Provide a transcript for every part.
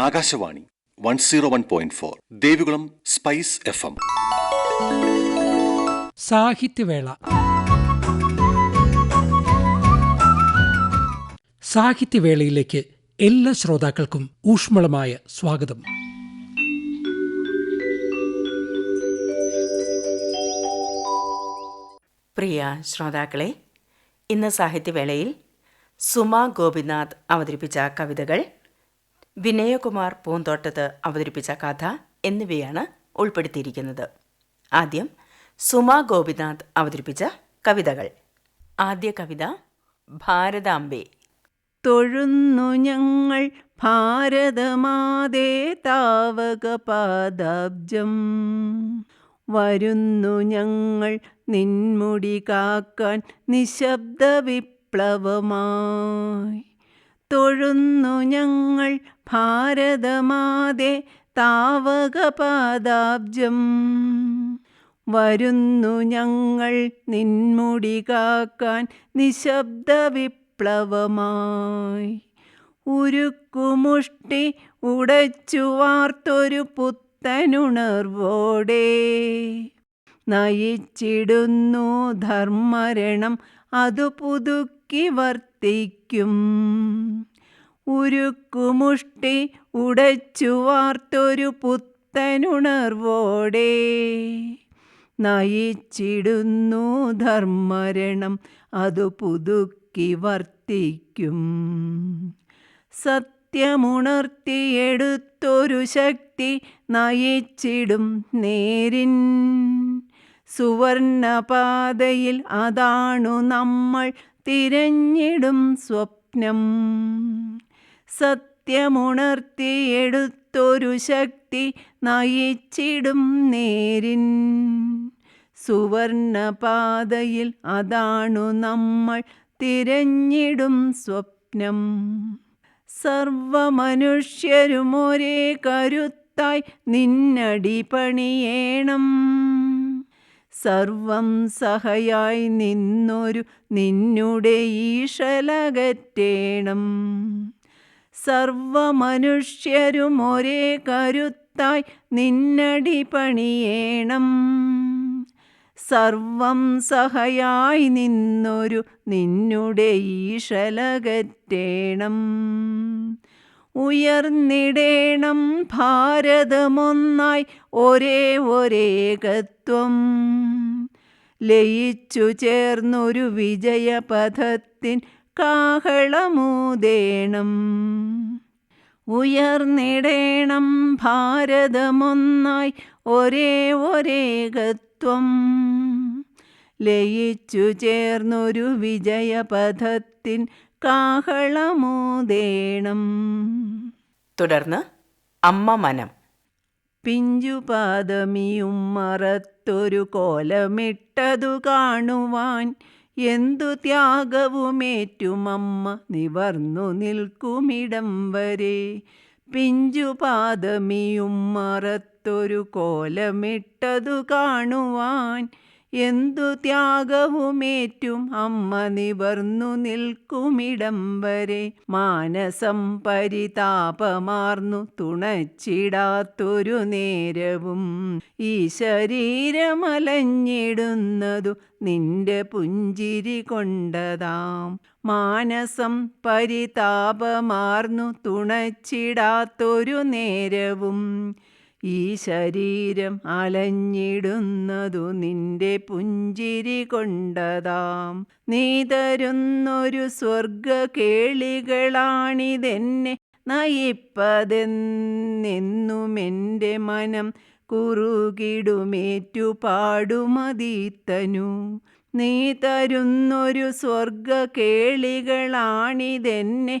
Akashvani one zero one point four Devikulam spice F M. സാഹിത്യവേള. സാഹിത്യവേളയിലേക്ക് എല്ലാ ശ്രോതാക്കൾക്കും ഊഷ്മളമായ സ്വാഗതം. പ്രിയ ശ്രോതാക്കളെ ഇന്ന് സാഹിത്യവേളയിൽ സുമ ഗോപിനാഥ് അവതരിപ്പിച്ച കവിതകൾ വിനയകുമാർ പൂന്തോട്ടത്ത് അവതരിപ്പിച്ച കഥ എന്നിവയാണ് ഉൾപ്പെടുത്തിയിരിക്കുന്നത്. ആദ്യം സുമ ഗോപിനാഥ് അവതരിപ്പിച്ച കവിതകൾ. ആദ്യ കവിത ഭാരതാംബെ. തൊഴുന്നു ഞങ്ങൾ ഭാരതമാതേ താവക പാദാബ്ജം വരുന്നു ഞങ്ങൾ നിൻമുടി കാക്കാൻ നിശബ്ദ വിപ്ലവമായി തൊഴുന്നു ഞങ്ങൾ ഭാരതമാതെ താവകപാദാബ്ജം. വരുന്നു ഞങ്ങൾ നിൻമുടി കാക്കാൻ നിശബ്ദ വിപ്ലവമായി ഉരുക്കുമുഷ്ടി ഉടച്ചു വാർത്തൊരു പുത്തനുണർവോടെ. നയിച്ചിടുന്നു ധർമ്മരണം അതു പുതുക്കി വർത്തിക്കും. ഉരുക്കുമുഷ്ടി ഉടച്ചു വാർത്തൊരു പുത്തനുണർവോടെ. നയിച്ചിടുന്നു ധർമ്മരണം അതു പുതുക്കി വർത്തിക്കും. സത്യമുണർത്തിയെടുത്തൊരു ശക്തി നയിച്ചിടും നേരിൻ. സുവർണപാതയിൽ അതാണു നമ്മൾ തിരഞ്ഞിടും സ്വപ്നം. സത്യമുണർത്തിയെടുത്തൊരു ശക്തി നയിച്ചിടും നേരിൻ. സുവർണപാതയിൽ അതാണു നമ്മൾ തിരഞ്ഞിടും സ്വപ്നം. സർവമനുഷ്യരും ഒരേ കരുത്തായി നിന്നടി പണിയേണം. സർവം സഹയായി നിന്നൊരു നിന്നുടെ ഈശലകറ്റേണം സർവമനുഷ്യരും ഒരേ കരുത്തായി നിന്നടി പണിയേണം. സർവം സഹയായി നിന്നൊരു നിന്നുടെ ഈശലകറ്റേണം. ഉയർന്നിടേണം ഭാരതമൊന്നായി ഒരേ ഒരേകത്വം. ലയിച്ചു ചേർന്നൊരു വിജയപഥത്തിൻ കാഹളമൂതേണം. ഉയർന്നിടേണം ഭാരതമൊന്നായി ഒരേ ഒരേകത്വം. ലയിച്ചു ചേർന്നൊരു വിജയപഥത്തിൻ കാഹളമൂതേണം. തുടർന്ന് അമ്മ മനം. പിഞ്ചുപാദമിയും മറത്തൊരു കോലമിട്ടതു കാണുവാൻ എന്തു ത്യാഗവുമേറ്റുമമ്മ നിവർന്നു നിൽക്കുമിടം വരെ. പിഞ്ചുപാദമിയും മറത്തൊരു കോലമിട്ടതു കാണുവാൻ എന്തു ത്യാഗവുമേറ്റും അമ്മ നിവർന്നു നിൽക്കുമിടം വരെ. മാനസം പരിതാപമാർന്നു തുണച്ചിടാത്തൊരു നേരവും. ഈ ശരീരമലഞ്ഞിടുന്നതു നിന്റെ പുഞ്ചിരി കൊണ്ടതാം. മാനസം പരിതാപമാർന്നു തുണച്ചിടാത്തൊരു നേരവും. ഈ ശരീരം അലഞ്ഞിടുന്നതു നിന്റെ പുഞ്ചിരി കൊണ്ടതാം. നീ തരുന്നൊരു സ്വർഗ കേളികളാണിതെന്നെ നയിപ്പതെന്നെന്നുമെന്റെ മനം കുറുകിടുമേറ്റു പാടുമതീത്തനു നീ തരുന്നൊരു സ്വർഗ കേളികളാണിതെന്നെ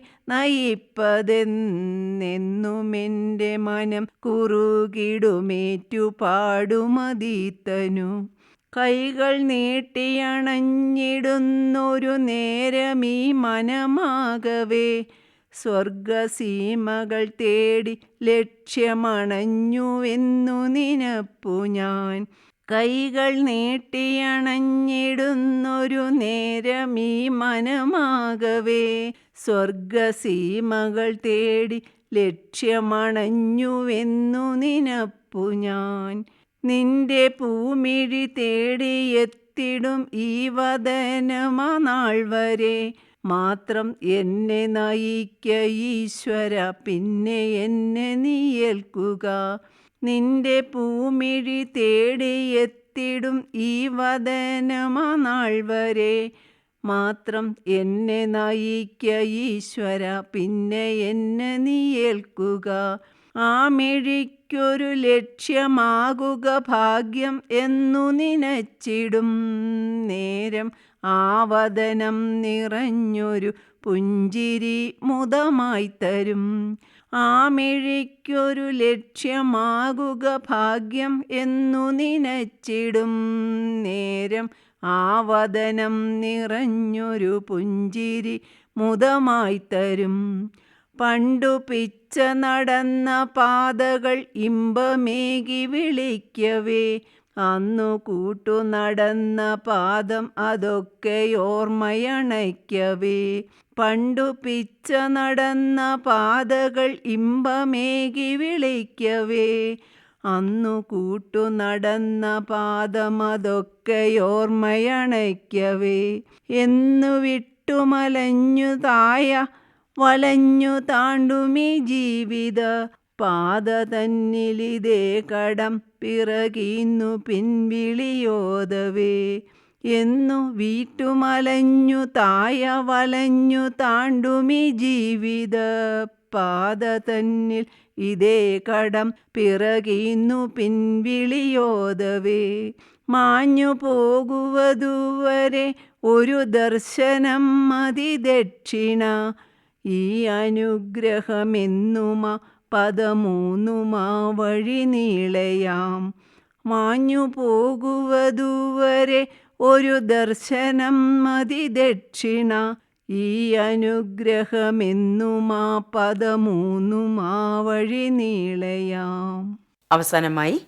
നയിപ്പതെന്നെന്നുമെന്റെ മനം കുറുകിടുമേറ്റു പാടുമതീത്തനു കൈകൾ നീട്ടിയണഞ്ഞിടുന്നൊരു നേരമീ മനമാകവേ. സ്വർഗസീമകൾ തേടി ലക്ഷ്യമണഞ്ഞുവെന്നു നിനപ്പു ഞാൻ. കൈകൾ നീട്ടിയണഞ്ഞിടുന്നൊരു നേരമീ മനമാകവേ. സ്വർഗസീമകൾ തേടി ലക്ഷ്യമണഞ്ഞുവെന്നു നിനപ്പു ഞാൻ. നിന്റെ പൂമിഴി തേടിയെത്തിടും ഈ വദനമനാൾ വരെ. മാത്രം എന്നെ നയിക്ക ഈശ്വര പിന്നെ എന്നെ നീയേൽക്കുക നിന്റെ പൂമിഴി തേടിയെത്തിടും ഈ വദനമനാൾ വരെ. മാത്രം എന്നെ നയിക്ക ഈശ്വര പിന്നെ എന്നെ നീ ഏൽക്കുക. ആ മിഴിക്കൊരു ലക്ഷ്യമാകുക ഭാഗ്യം എന്നു നിനച്ചിടും. നേരം ആവദനം നിറഞ്ഞൊരു പുഞ്ചിരി മുതമായി തരും. ആ മിഴിക്കൊരു ലക്ഷ്യമാകുക ഭാഗ്യം എന്നു നിനച്ചിടും. നേരം ആവദനം നിറഞ്ഞൊരു പുഞ്ചിരി മുതമായി തരും. പണ്ടു പിച്ച നടന്ന പാതകൾ ഇമ്പമേകി വിളിക്കവേ. അന്നു കൂട്ടു നടന്ന പാദം അതൊക്കെ ഓർമ്മയണയ്ക്കവേ. പണ്ടു പിച്ച നടന്ന പാതകൾ ഇമ്പമേകി വിളിക്കവേ. അന്നു കൂട്ടു നടന്ന പാദമതൊക്കെ ഓർമ്മയണയ്ക്കവേ എന്നു വിട്ടുമലഞ്ഞു തായ വലഞ്ഞു താണ്ടുമീ ജീവിത പാത തന്നിലിതേ കടം പിറകീന്നു പിൻവിളിയോതവേ. എന്നു വീട്ടുമലഞ്ഞു തായ വലഞ്ഞു താണ്ടുമി ജീവിത പാത തന്നിൽ ഇതേ കടം പിറകിന്നു പിൻവിളിയോതവേ. മാഞ്ഞു പോകുവതുവരെ ഒരു ദർശനം മതി ദക്ഷിണ. ഈ അനുഗ്രഹമെന്നുമാ പദമൂന്നുമാ വഴി നീളയാം. മാഞ്ഞു പോകുവതുവരെ ഒരു ദർശനം മതി ദക്ഷിണ. ഈ അനുഗ്രഹമെന്നുമാ പദമൂന്നുമാ വഴി നീളയാം. അവസാനമായി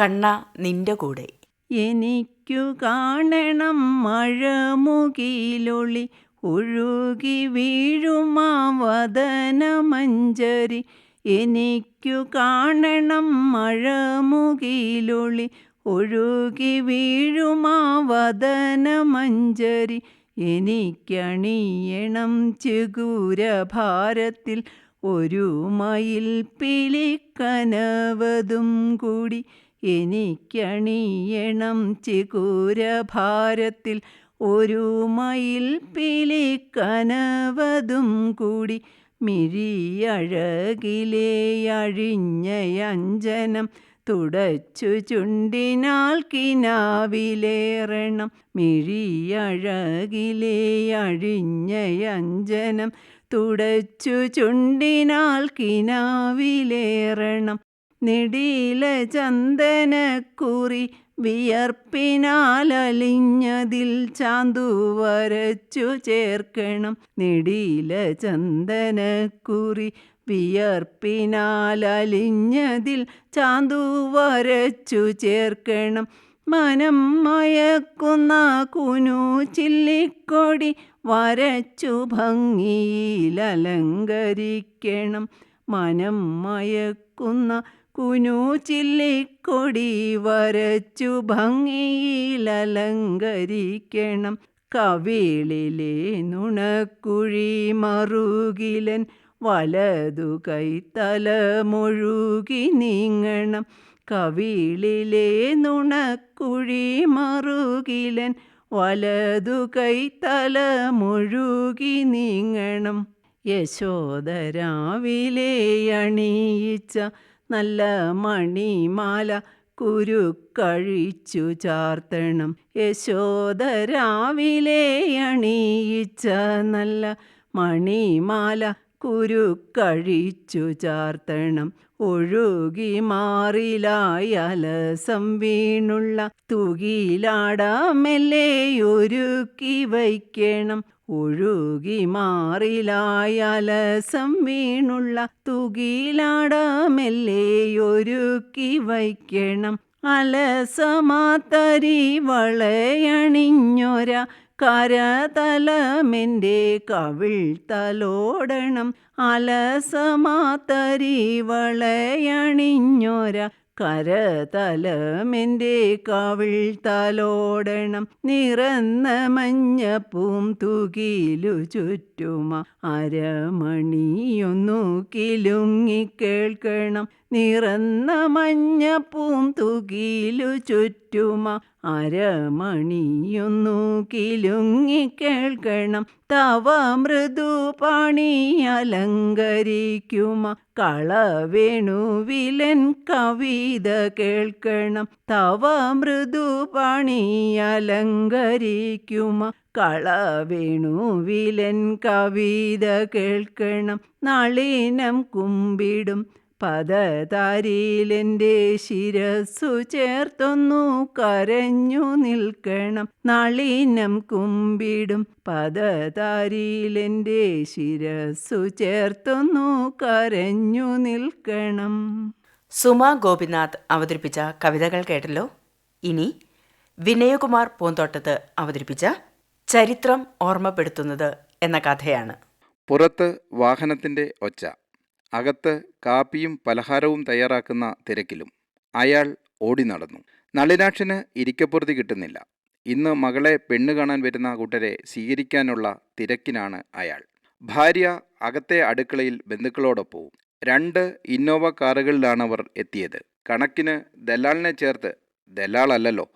കണ്ണ നിന്റെ കൂടെ. എനിക്കു കാണണം മഴമുകിലൊളി ഒഴുകി വീഴുമാ വദനമഞ്ചരി എനിക്കു കാണണം മഴമുകിലൊളി ഒഴുകി വീഴുമാ വദനമഞ്ചരി എനിക്കണിയണം ചിഗൂരഭാരത്തിൽ ഒരു മയിൽ പിളിക്കനവതും കൂടി. എനിക്കണിയണം ചികൂരഭാരത്തിൽ ഒരു മയിൽ പിളിക്കനവതും കൂടി. മിഴിയഴകിലേ അഴിഞ്ഞയഞ്ജനം തുടച്ചു ചുണ്ടിനാൽ കിനാവിലേറണം മിഴിയഴകിലേ അഴിഞ്ഞയഞ്ജനം തുടച്ചു ചുണ്ടിനാൽ കിനാവിലേറണം നെടിയില ചന്ദനക്കുറി വിയർപ്പിനാലലിഞ്ഞതിൽ ചാന്തു വരച്ചു ചേർക്കണം. നെടിയില ചന്ദനക്കുറി വിയർപ്പിനാലലിഞ്ഞതിൽ ചാന്തു വരച്ചു ചേർക്കണം. മനം മയക്കുന്ന കുനു ചില്ലിക്കൊടി വരച്ചു ഭംഗിയിലലങ്കരിക്കണം മനം മയക്കുന്ന കുനു ചില്ലിക്കൊടി വരച്ചു ഭംഗിയിലലങ്കരിക്കണം കവിളിലെ നുണക്കുഴി മറുകിലൻ വലതു കൈത്തല മുഴുകി നീങ്ങണം. കവിളിലെ നുണക്കുഴി മറുകിലൻ വലതു കൈത്തല മുഴുകി നീങ്ങണം. യശോദരാവിലെ അണിയിച്ച നല്ല മണിമാല കുരുക്കഴിച്ചു ചാർത്തണം. യശോദരാവിലെ അണിയിച്ച നല്ല മണിമാല കുരുക്കഴിച്ചു ചാർത്തണം. ഒഴുകി മാറിലായി അലസം വീണുള്ള തുകിലാടാമെല്ലെ ഒരുക്കി വയ്ക്കണം. ഒഴുകി മാറിലായി അലസം വീണുള്ള തുകിലാടാമെല്ലെ ഒരുക്കി വയ്ക്കണം. അലസമാത്തരി വളയണിഞ്ഞൊര കരതലമെന്റെ കവിൾ തലോടണം. അലസമാതരിവളയണിഞ്ഞൊര കരതലമെന്റെ കവിൾ തലോടണം. നിറന്ന മഞ്ഞപ്പൂം തുകിലു ചുറ്റുമ അരമണിയൊന്നു കിലുങ്ങിക്കേൾക്കണം നിറന്ന മഞ്ഞപ്പൂം തുകിലു ചുറ്റുമ അരമണിയൊന്നു. കിലുങ്ങിക്കേൾക്കണം തവ മൃദു പണി അലങ്കരിക്കുമ. കളവേണുവിലൻ കവിത കേൾക്കണം. തവ മൃദു പണി അലങ്കരിക്കുമ. കളവേണുവിലൻ കവിത കേൾക്കണം. നളിനം കുമ്പിടും. പദതാരിയിലെന്റെ ശിരസ്സു ചേർത്തൊന്നു കരഞ്ഞു നിൽക്കണം. നളിനം കുമ്പിടും പദതാരിയിലെന്റെ ശിരസ്സു ചേർത്തൊന്നു കരഞ്ഞു നിൽക്കണം. സുമ ഗോപിനാഥ് അവതരിപ്പിച്ച കവിതകൾ കേട്ടല്ലോ? ഇനി വിനയകുമാർ പൂന്തോട്ടത്ത് അവതരിപ്പിച്ച ചരിത്രം ഓർമ്മപ്പെടുത്തുന്നത് എന്ന കഥയാണ്. പുറത്ത് വാഹനത്തിന്റെ ഒച്ച. അകത്ത് കാപ്പിയും പലഹാരവും തയ്യാറാക്കുന്ന തിരക്കിലും അയാൾ ഓടി നടന്നു. നളിനാക്ഷന് ഇരിക്കപ്പുറത്തി കിട്ടുന്നില്ല. ഇന്ന് മകളെ പെണ്ണ് കാണാൻ വരുന്ന കൂട്ടരെ സ്വീകരിക്കാനുള്ള തിരക്കിനാണ് അയാൾ. ഭാര്യ അകത്തെ അടുക്കളയിൽ ബന്ധുക്കളോടൊപ്പവും. രണ്ട് ഇന്നോവ കാറുകളിലാണ് അവർ എത്തിയത്. കണക്കിന് ദല്ലാളിനെ ചേർത്ത് ദല്ലാളല്ലല്ലോ.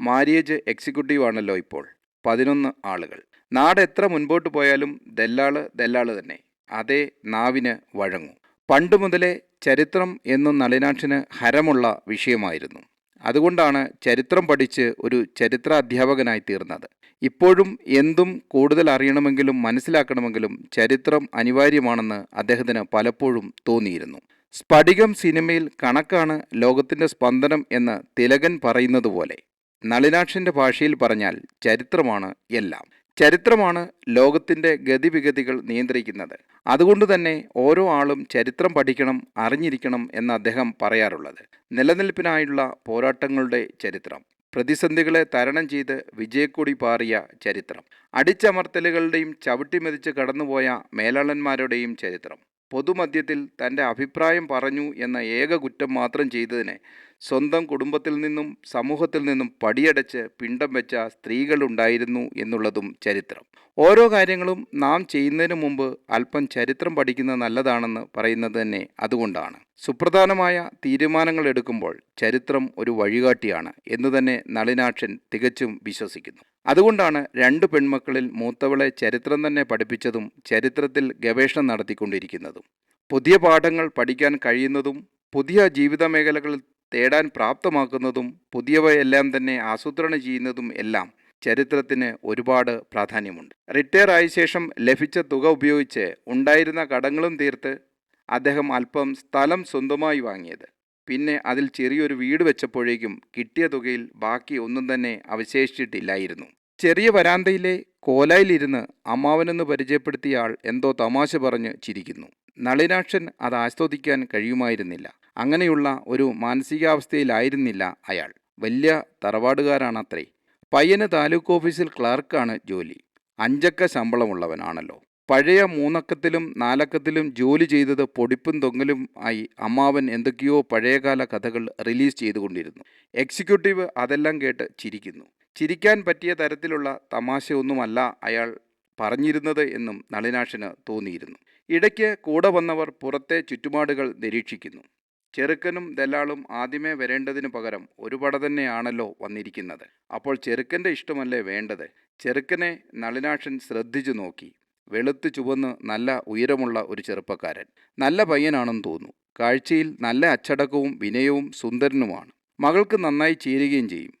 മാരിയേജ് എക്സിക്യൂട്ടീവ് ആണല്ലോ ഇപ്പോൾ പതിനൊന്ന് ആളുകൾ. നാട് എത്ര മുൻപോട്ട് പോയാലും ദല്ലാൾ ദല്ലാൾ തന്നെ. അതേ നാവിന് വഴങ്ങും. പണ്ട് മുതലേ ചരിത്രം എന്നും നളിനാക്ഷന് ഹരമുള്ള വിഷയമായിരുന്നു. അതുകൊണ്ടാണ് ചരിത്രം പഠിച്ച് ഒരു ചരിത്ര അധ്യാപകനായി തീർന്നത്. ഇപ്പോഴും എന്തും കൂടുതൽ അറിയണമെങ്കിലും മനസ്സിലാക്കണമെങ്കിലും ചരിത്രം അനിവാര്യമാണെന്ന് അദ്ദേഹത്തിന് പലപ്പോഴും തോന്നിയിരുന്നു. സ്ഫടികം സിനിമയിൽ കണക്കാണ് ലോകത്തിന്റെ സ്പന്ദനം എന്ന് തിലകൻ പറയുന്നത് പോലെ നളിനാക്ഷന്റെ ഭാഷയിൽ പറഞ്ഞാൽ ചരിത്രമാണ് എല്ലാം. ചരിത്രമാണ് ലോകത്തിന്റെ ഗതിവിഗതികൾ നിയന്ത്രിക്കുന്നത്. അതുകൊണ്ട് തന്നെ ഓരോ ആളും ചരിത്രം പഠിക്കണം അറിഞ്ഞിരിക്കണം എന്ന് അദ്ദേഹം പറയാറുള്ളത്. നിലനിൽപ്പിനായുള്ള പോരാട്ടങ്ങളുടെ ചരിത്രം. പ്രതിസന്ധികളെ തരണം ചെയ്ത് വിജയക്കൊടി പാറിയ ചരിത്രം. അടിച്ചമർത്തലുകളുടെയും ചവിട്ടിമെതിച്ച് കടന്നുപോയ മേലാളന്മാരുടെയും ചരിത്രം. പൊതുമധ്യത്തിൽ തന്റെ അഭിപ്രായം പറഞ്ഞു എന്ന ഏക കുറ്റം മാത്രം ചെയ്തതിന് സ്വന്തം കുടുംബത്തിൽ നിന്നും സമൂഹത്തിൽ നിന്നും പടിയടച്ച് പിണ്ടം വെച്ച സ്ത്രീകളുണ്ടായിരുന്നു എന്നുള്ളതും ചരിത്രം. ഓരോ കാര്യങ്ങളും നാം ചെയ്യുന്നതിന് മുമ്പ് അല്പം ചരിത്രം പഠിക്കുന്നത് നല്ലതാണെന്ന് പറയുന്നത് തന്നെ അതുകൊണ്ടാണ്. സുപ്രധാനമായ തീരുമാനങ്ങൾ എടുക്കുമ്പോൾ ചരിത്രം ഒരു വഴികാട്ടിയാണ് എന്ന് തന്നെ നളിനാക്ഷൻ തികച്ചും വിശ്വസിക്കുന്നു. അതുകൊണ്ടാണ് രണ്ട് പെൺമക്കളിൽ മൂത്തവളെ ചരിത്രം തന്നെ പഠിപ്പിച്ചതും ചരിത്രത്തിൽ ഗവേഷണം നടത്തിക്കൊണ്ടിരിക്കുന്നതും. പുതിയ പാഠങ്ങൾ പഠിക്കാൻ കഴിയുന്നതും പുതിയ ജീവിത മേഖലകളിൽ തേടാൻ പ്രാപ്തമാക്കുന്നതും പുതിയവയെല്ലാം തന്നെ ആസൂത്രണം ചെയ്യുന്നതും എല്ലാം ചരിത്രത്തിന് ഒരുപാട് പ്രാധാന്യമുണ്ട്. റിട്ടയർ ആയ ശേഷം ലഭിച്ച തുക ഉപയോഗിച്ച് ഉണ്ടായിരുന്ന കടങ്ങളും തീർത്ത് അദ്ദേഹം അല്പം സ്ഥലം സ്വന്തമായി വാങ്ങിയത്. പിന്നെ അതിൽ ചെറിയൊരു വീട് വെച്ചപ്പോഴേക്കും കിട്ടിയ തുകയിൽ ബാക്കി ഒന്നും തന്നെ അവശേഷിച്ചിട്ടില്ലായിരുന്നു. ചെറിയ വരാന്തയിലെ കോലായിലിരുന്ന് അമ്മാവനെന്ന് പരിചയപ്പെടുത്തിയ ആൾ എന്തോ തമാശ പറഞ്ഞ് ചിരിക്കുന്നു. നളിനാക്ഷൻ അത് ആസ്വദിക്കാൻ കഴിയുമായിരുന്നില്ല. അങ്ങനെയുള്ള ഒരു മാനസികാവസ്ഥയിലായിരുന്നില്ല അയാൾ. വലിയ തറവാടുകാരാണത്രേ. പയ്യന് താലൂക്ക് ഓഫീസിൽ ക്ലർക്കാണ് ജോലി. അഞ്ചക്ക ശമ്പളമുള്ളവനാണല്ലോ. പഴയ മൂന്നക്കത്തിലും നാലക്കത്തിലും ജോലി ചെയ്തത് പൊടിപ്പും തൊങ്ങലും ആയി അമ്മാവൻ എന്തൊക്കെയോ പഴയകാല കഥകൾ റിലീസ് ചെയ്തുകൊണ്ടിരുന്നു. എക്സിക്യൂട്ടീവ് അതെല്ലാം കേട്ട് ചിരിക്കുന്നു. ചിരിക്കാൻ പറ്റിയ തരത്തിലുള്ള തമാശയൊന്നുമല്ല അയാൾ പറഞ്ഞിരുന്നത് എന്നും നളിനാക്ഷന് തോന്നിയിരുന്നു. ഇടയ്ക്ക് കൂടെ വന്നവർ പുറത്തെ ചുറ്റുപാടുകൾ നിരീക്ഷിക്കുന്നു. ചെറുക്കനും ദല്ലാളും ആദ്യമേ വരേണ്ടതിനു പകരം ഒരു പട തന്നെയാണല്ലോ വന്നിരിക്കുന്നത്. അപ്പോൾ ചെറുക്കന്റെ ഇഷ്ടമല്ലേ വേണ്ടത്? ചെറുക്കനെ നളിനാക്ഷൻ ശ്രദ്ധിച്ചു നോക്കി. വെളുത്ത് ചുവന്ന് നല്ല ഉയരമുള്ള ഒരു ചെറുപ്പക്കാരൻ. നല്ല പയ്യനാണെന്ന് തോന്നുന്നു. കാഴ്ചയിൽ നല്ല അച്ചടക്കവും വിനയവും സുന്ദരനുമാണ്. മകൾക്ക് നന്നായി ചേരുകയും ചെയ്യും.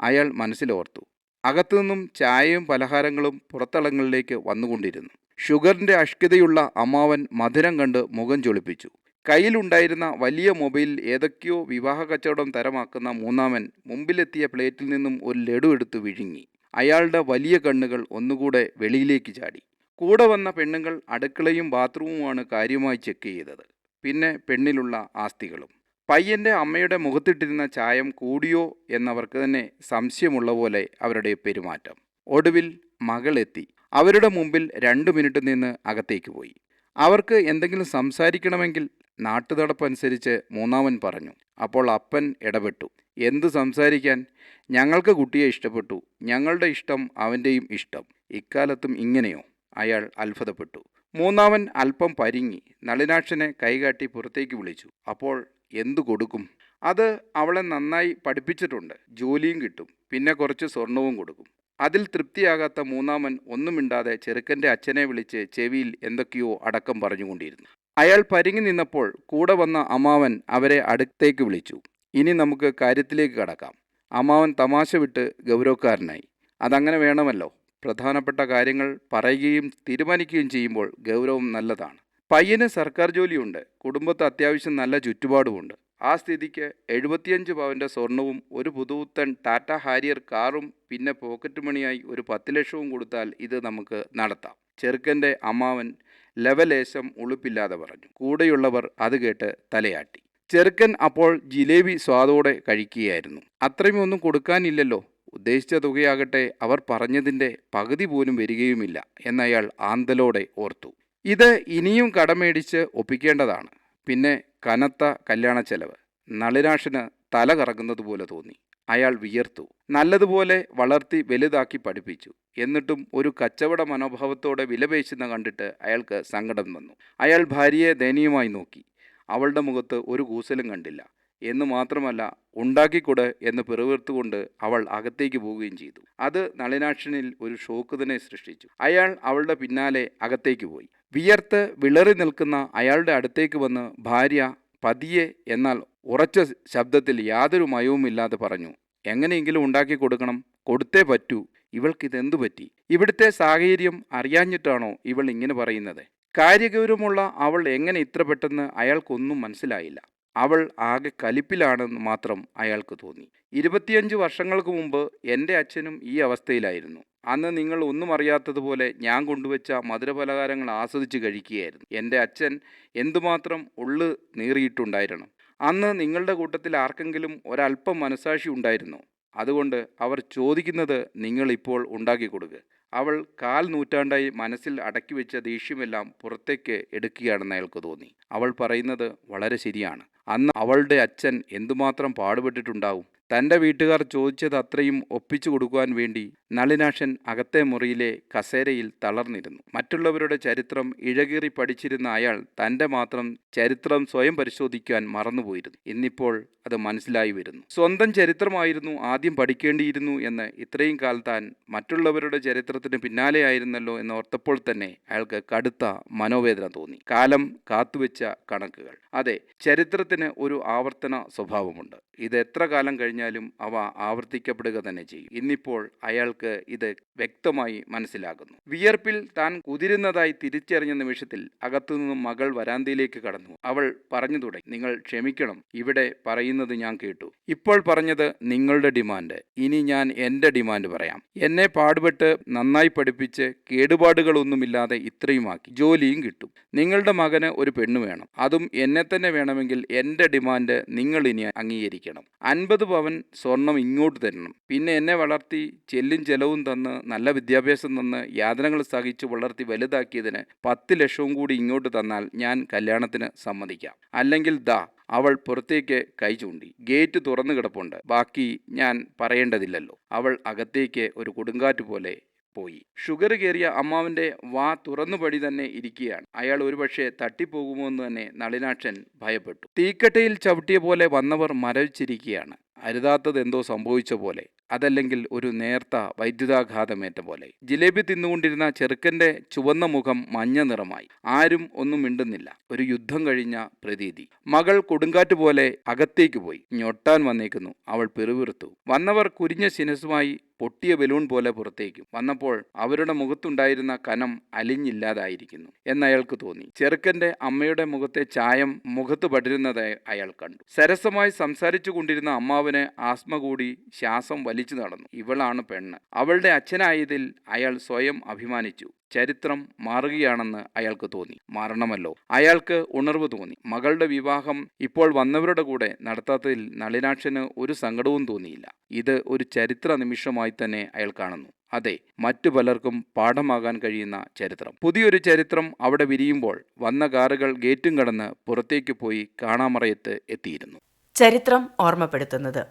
അയാൾ മനസ്സിലോർത്തു. അകത്തുനിന്നും ചായയും പലഹാരങ്ങളും പുറത്തളങ്ങളിലേക്ക് വന്നുകൊണ്ടിരുന്നു. ഷുഗറിന്റെ അഷ്കിതയുള്ള അമ്മാവൻ മധുരം കണ്ട് മുഖം ചൊളിപ്പിച്ചു. കയ്യിലുണ്ടായിരുന്ന വലിയ മൊബൈൽ ഏതൊക്കെയോ വിവാഹ കച്ചവടം തരമാക്കുന്ന മൂന്നാമൻ മുമ്പിലെത്തിയ പ്ലേറ്റിൽ നിന്നും ഒരു ലഡു എടുത്തു വിഴുങ്ങി. അയാളുടെ വലിയ കണ്ണുകൾ ഒന്നുകൂടെ വെളിയിലേക്ക് ചാടി. കൂടെ വന്ന പെണ്ണുങ്ങൾ അടുക്കളയും ബാത്റൂമുമാണ് കാര്യമായി ചെക്ക് ചെയ്തത്. പിന്നെ പെണ്ണിലുള്ള ആസ്തികളും. പയ്യന്റെ അമ്മയുടെ മുഖത്തിട്ടിരുന്ന ചായം കൂടിയോ എന്നവർക്ക് തന്നെ സംശയമുള്ള പോലെ അവരുടെ പെരുമാറ്റം. ഒടുവിൽ മകളെത്തി അവരുടെ മുമ്പിൽ രണ്ട് മിനിറ്റ് നിന്ന് അകത്തേക്ക് പോയി. അവർക്ക് എന്തെങ്കിലും സംസാരിക്കണമെങ്കിൽ നാട്ടുനടപ്പനുസരിച്ച് മൂന്നാമൻ പറഞ്ഞു അപ്പോൾ അപ്പൻ ഇടപെട്ടു. എന്തു സംസാരിക്കാൻ? ഞങ്ങൾക്ക് കുട്ടിയെ ഇഷ്ടപ്പെട്ടു. ഞങ്ങളുടെ ഇഷ്ടം അവന്റെയും ഇഷ്ടം. ഇക്കാലത്തും ഇങ്ങനെയോ? അയാൾ അത്ഭുതപ്പെട്ടു. മൂന്നാമൻ അല്പം പരിങ്ങി നളിനാക്ഷനെ കൈകാട്ടി പുറത്തേക്ക് വിളിച്ചു. അപ്പോൾ എന്തു കൊടുക്കും? അത് അവളെ നന്നായി പഠിപ്പിച്ചിട്ടുണ്ട്. ജോലിയും കിട്ടും. പിന്നെ കുറച്ച് സ്വർണവും കൊടുക്കും. അതിൽ തൃപ്തിയാകാത്ത മൂന്നാമൻ ഒന്നും മിണ്ടാതെ ചെറുക്കന്റെ അച്ഛനെ വിളിച്ച് ചെവിയിൽ എന്തൊക്കെയോ അടക്കം പറഞ്ഞുകൊണ്ടിരുന്നു. അയാൾ പരിങ്ങി നിന്നപ്പോൾ കൂടെ വന്ന അമ്മാവൻ അവരെ അടുത്തേക്ക് വിളിച്ചു. ഇനി നമുക്ക് കാര്യത്തിലേക്ക് കടക്കാം. അമ്മാവൻ തമാശ വിട്ട് ഗൗരവക്കാരനായി. അതങ്ങനെ വേണമല്ലോ. പ്രധാനപ്പെട്ട കാര്യങ്ങൾ പറയുകയും തീരുമാനിക്കുകയും ചെയ്യുമ്പോൾ ഗൗരവം നല്ലതാണ്. പയ്യന് സർക്കാർ ജോലിയുണ്ട്. കുടുംബത്ത് അത്യാവശ്യം നല്ല ചുറ്റുപാടുമുണ്ട്. ആ സ്ഥിതിക്ക് എഴുപത്തിയഞ്ച് പവന്റെ സ്വർണവും ഒരു പുതുവുത്തൻ ടാറ്റ ഹാരിയർ കാറും പിന്നെ പോക്കറ്റ് മണിയായി ഒരു പത്ത് ലക്ഷവും കൊടുത്താൽ ഇത് നമുക്ക് നടത്താം. ചെറുക്കന്റെ അമ്മാവൻ ലവലേശം ഉളുപ്പില്ലാതെ പറഞ്ഞു. കൂടെയുള്ളവർ അത് കേട്ട് തലയാട്ടി. ചെറുക്കൻ അപ്പോൾ ജിലേബി സ്വാദോടെ കഴിക്കുകയായിരുന്നു. അത്രയും ഒന്നും കൊടുക്കാനില്ലല്ലോ. ഉദ്ദേശിച്ച തുകയാകട്ടെ അവർ പറഞ്ഞതിന്റെ പകുതി പോലും വരികയുമില്ല എന്നയാൾ ആന്തലോടെ ഓർത്തു. ഇത് ഇനിയും കടമേടിച്ച് ഒപ്പിക്കേണ്ടതാണ്. പിന്നെ കനത്ത കല്യാണ ചെലവ് നളിരാഷിന് തല കറങ്ങുന്നത് പോലെ തോന്നി. അയാൾ വിയർത്തു. നല്ലതുപോലെ വളർത്തി വലുതാക്കി പഠിപ്പിച്ചു. എന്നിട്ടും ഒരു കച്ചവട മനോഭാവത്തോടെ വിലപേശുന്ന കണ്ടിട്ട് അയാൾക്ക് സങ്കടം വന്നു. അയാൾ ഭാര്യയെ ദയനീയമായി നോക്കി. അവളുടെ മുഖത്ത് ഒരു കൂസലും കണ്ടില്ല. എന്ന് മാത്രമല്ല ഉണ്ടാക്കിക്കൊട് എന്ന് പിറവിർത്തുകൊണ്ട് അവൾ അകത്തേക്ക് പോവുകയും ചെയ്തു. അത് നളിനാക്ഷനിൽ ഒരു ഷോക്ക് തന്നെ സൃഷ്ടിച്ചു. അയാൾ അവളുടെ പിന്നാലെ അകത്തേക്ക് പോയി. വിയർത്ത് വിളറി നിൽക്കുന്ന അയാളുടെ അടുത്തേക്ക് വന്ന് ഭാര്യ പതിയെ എന്നാൽ ഉറച്ച ശബ്ദത്തിൽ യാതൊരു മയവുമില്ലാതെ പറഞ്ഞു എങ്ങനെയെങ്കിലും ഉണ്ടാക്കി കൊടുക്കണം. കൊടുത്തേ പറ്റൂ. ഇവൾക്കിതെന്തു പറ്റി? ഇവിടുത്തെ സാഹചര്യം അറിയാഞ്ഞിട്ടാണോ ഇവൾ ഇങ്ങനെ പറയുന്നത്? കാര്യഗൗരവമുള്ള അവൾ എങ്ങനെ ഇത്ര പെട്ടെന്ന് അയാൾക്കൊന്നും മനസ്സിലായില്ല. അവൾ ആകെ കലിപ്പിലാണെന്ന് മാത്രം അയാൾക്ക് തോന്നി. ഇരുപത്തിയഞ്ച് വർഷങ്ങൾക്ക് മുമ്പ് എന്റെ അച്ഛനും ഈ അവസ്ഥയിലായിരുന്നു. അന്ന് നിങ്ങൾ ഒന്നും അറിയാത്തതുപോലെ ഞാൻ കൊണ്ടുവച്ച മധുരപലഹാരങ്ങൾ ആസ്വദിച്ച് കഴിക്കുകയായിരുന്നു. എന്റെ അച്ഛൻ എന്തുമാത്രം ഉള്ളു നീറിയിട്ടുണ്ടായിരുന്നു. അന്ന് നിങ്ങളുടെ കൂട്ടത്തിൽ ആർക്കെങ്കിലും ഒരല്പം മനസാക്ഷി ഉണ്ടായിരുന്നു. അതുകൊണ്ട് അവർ ചോദിക്കുന്നത് നിങ്ങളിപ്പോൾ ഉണ്ടാക്കി കൊടുക്കുക അവൾ കാൽ നൂറ്റാണ്ടായി മനസ്സിൽ അടക്കി വെച്ച ദേഷ്യമെല്ലാം പുറത്തേക്ക് എടുക്കുകയാണെന്ന് അയാൾക്ക് തോന്നി. അവൾ പറയുന്നത് വളരെ ശരിയാണ്. അന്ന് അവളുടെ അച്ഛൻ എന്തുമാത്രം പാടുപെട്ടിട്ടുണ്ടാവും? തന്റെ വീട്ടുകാർ ചോദിച്ചത് അത്രയും ഒപ്പിച്ചു കൊടുക്കുവാൻ വേണ്ടി നളിനാക്ഷൻ അകത്തെ മുറിയിലെ കസേരയിൽ തളർന്നിരുന്നു. മറ്റുള്ളവരുടെ ചരിത്രം ഇഴകീറി പഠിച്ചിരുന്ന അയാൾ തന്റെ മാത്രം ചരിത്രം സ്വയം പരിശോധിക്കാൻ മറന്നുപോയിരുന്നു. ഇന്നിപ്പോൾ അത് മനസ്സിലായി വരുന്നു. സ്വന്തം ചരിത്രമായിരുന്നു ആദ്യം പഠിക്കേണ്ടിയിരുന്നു എന്ന് ഇത്രയും കാലത്താൻ താൻ മറ്റുള്ളവരുടെ ചരിത്രത്തിന് പിന്നാലെയായിരുന്നല്ലോ എന്ന് ഓർത്തപ്പോൾ തന്നെ അയാൾക്ക് കടുത്ത മനോവേദന തോന്നി. കാലം കാത്തുവെച്ച കണക്കുകൾ. അതെ ചരിത്രത്തിന് ഒരു ആവർത്തന സ്വഭാവമുണ്ട്. ഇത് എത്ര കാലം കഴിഞ്ഞാലും അവ ആവർത്തിക്കപ്പെടുക തന്നെ ചെയ്യും. ഇന്നിപ്പോൾ അയാൾക്ക് ഇത് വ്യക്തമായി മനസ്സിലാകുന്നു. വിയർപ്പിൽ താൻ കുതിരുന്നതായി തിരിച്ചറിഞ്ഞ നിമിഷത്തിൽ അകത്തുനിന്നും മകൾ വരാന്തയിലേക്ക് കടന്നു. അവൾ പറഞ്ഞു തുടങ്ങി നിങ്ങൾ ക്ഷമിക്കണം ഇവിടെ പറയുന്നത് ഞാൻ കേട്ടു. ഇപ്പോൾ പറഞ്ഞത് നിങ്ങളുടെ ഡിമാൻഡ്. ഇനി ഞാൻ എന്റെ ഡിമാൻഡ് പറയാം. എന്നെ പാടുപെട്ട് നന്നായി പഠിപ്പിച്ച് കേടുപാടുകളൊന്നുമില്ലാതെ ഇത്രയുമാക്കി ജോലിയും കിട്ടും. നിങ്ങളുടെ മകന് ഒരു പെണ്ണ് വേണം. അതും എന്നെ തന്നെ വേണമെങ്കിൽ എന്റെ ഡിമാൻഡ് നിങ്ങൾ ഇനി അംഗീകരിക്കണം. അൻപത് പവൻ സ്വർണം ഇങ്ങോട്ട് തരണം. പിന്നെ എന്നെ വളർത്തി ചെല്ലും ചെലവും തന്ന് നല്ല വിദ്യാഭ്യാസം തന്ന് യാതനകൾ സഹിച്ച് വളർത്തി വലുതാക്കിയതിന് പത്ത് ലക്ഷവും കൂടി ഇങ്ങോട്ട് തന്നാൽ ഞാൻ കല്യാണത്തിന് സമ്മതിക്കാം. അല്ലെങ്കിൽ ദാ അവൾ പുറത്തേക്ക് കൈ ചൂണ്ടി. ഗേറ്റ് തുറന്നു കിടപ്പുണ്ട്. ബാക്കി ഞാൻ പറയേണ്ടതില്ലല്ലോ. അവൾ അകത്തേക്ക് ഒരു കൊടുങ്കാറ്റ് പോലെ പോയി. ഷുഗർ കയറിയ അമ്മാവന്റെ വാ തുറന്നു തുറന്നുപടി തന്നെ ഇരിക്കുകയാണ്. അയാൾ ഒരുപക്ഷെ തട്ടിപ്പോകുമോ എന്ന് തന്നെ നളിനാക്ഷൻ ഭയപ്പെട്ടു. തീക്കട്ടയിൽ ചവിട്ടിയ പോലെ വന്നവർ മരവിച്ചിരിക്കുകയാണ്. അരുതാത്തത് എന്തോ സംഭവിച്ച പോലെ അതല്ലെങ്കിൽ ഒരു നേർത്ത വൈദ്യുതാഘാതമേറ്റ പോലെ. ജിലേബി തിന്നുകൊണ്ടിരുന്ന ചെറുക്കന്റെ ചുവന്ന മുഖം മഞ്ഞ നിറമായി. ആരും ഒന്നും മിണ്ടുന്നില്ല. ഒരു യുദ്ധം കഴിഞ്ഞ പ്രതീതി. മകൾ കൊടുങ്കാറ്റ് പോലെ അകത്തേക്ക് പോയി. ഞൊട്ടാൻ വന്നേക്കുന്നു. അവൾ പിറുപിറുത്തു. വന്നവർ കുരിഞ്ഞ ശിനസുമായി പൊട്ടിയ ബലൂൺ പോലെ പുറത്തേക്കും. വന്നപ്പോൾ അവരുടെ മുഖത്തുണ്ടായിരുന്ന കനം അലിഞ്ഞില്ലാതായിരിക്കുന്നു എന്നയാൾക്ക് തോന്നി. ചെറുക്കന്റെ അമ്മയുടെ മുഖത്തെ ചായം മുഖത്ത് പടരുന്നത് അയാൾ കണ്ടു. സരസമായി സംസാരിച്ചു കൊണ്ടിരുന്ന അമ്മാവന് ആസ്മ കൂടി ശ്വാസം വലിച്ചു നടന്നു. ഇവളാണ് പെണ്ണ്. അവളുടെ അച്ഛനായതിൽ അയാൾ സ്വയം അഭിമാനിച്ചു. ചരിത്രം മാറുകയാണെന്ന് അയാൾക്ക് തോന്നി. മാറണമല്ലോ അയാൾക്ക് ഉണർവ് തോന്നി. മകളുടെ വിവാഹം ഇപ്പോൾ വന്നവരുടെ കൂടെ നടത്താത്തതിൽ നളിനാക്ഷന് ഒരു സങ്കടവും തോന്നിയില്ല. ഇത് ഒരു ചരിത്ര നിമിഷമായി തന്നെ അയാൾ കാണുന്നു. അതെ മറ്റു പലർക്കും പാഠമാകാൻ കഴിയുന്ന ചരിത്രം. പുതിയൊരു ചരിത്രം അവിടെ വിരിയുമ്പോൾ വന്ന കാറുകൾ ഗേറ്റും കടന്ന് പുറത്തേക്ക് പോയി കാണാമറയത്ത് എത്തിയിരുന്നു. ചരിത്രം ഓർമ്മപ്പെടുത്തുന്നത്.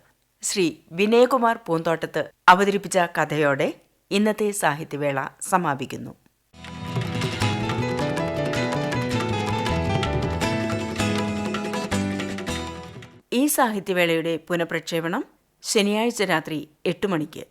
ശ്രീ വിനയകുമാർ പൂന്തോട്ടത്ത് അവതരിപ്പിച്ച കഥയോടെ ഇന്നത്തെ സാഹിത്യവേള സമാപിക്കുന്നു. ഈ സാഹിത്യവേളയുടെ പുനഃപ്രക്ഷേപണം ശനിയാഴ്ച രാത്രി എട്ട് മണിക്ക്.